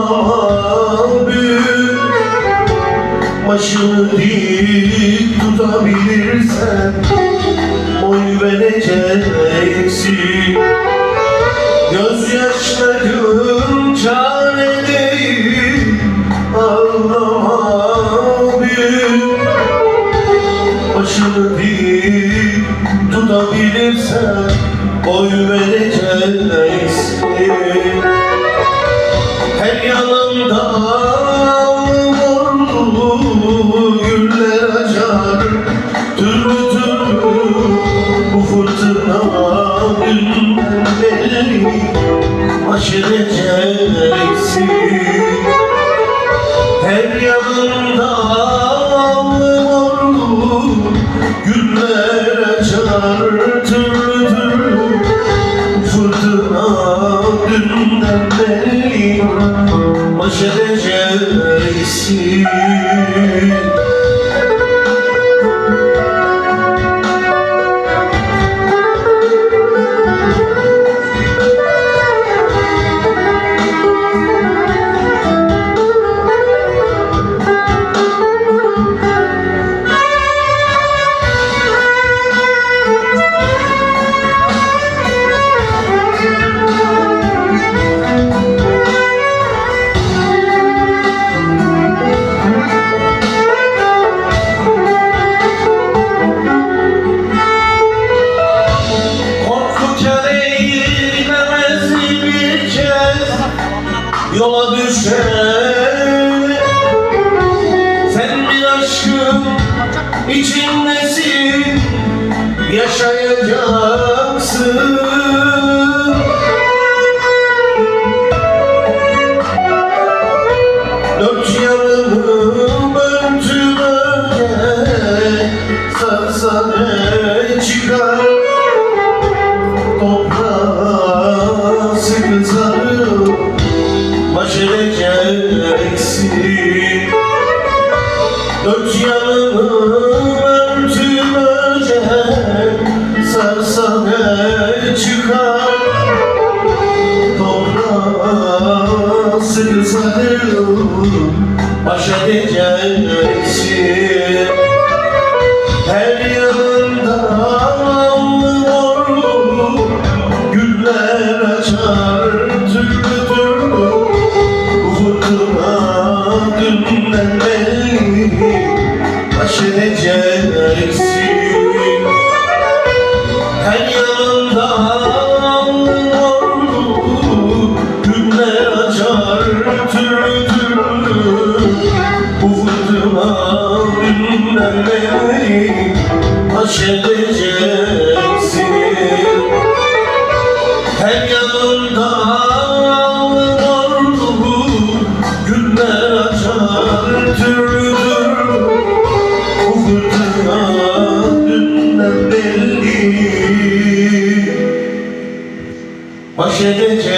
abi Başını dik tutabilirsen Oy vereceksin Göz Gözyaşlarım çare değil Ağlama abi Başını dik tutabilirsen Oy vereceksin Türlü türlü bu fırtına günden belli Yola düşer Sen bir aşkın içindesin Yaşayacaksın Dört yanını örtülecek Sarsa ne çıkar. Toprağa sıkı sarıl Baş edeceksin beni aşk edeceksin Her yanımda ağlar bu günler açar türlüdür. Bu fırtına belli. Baş edeceksin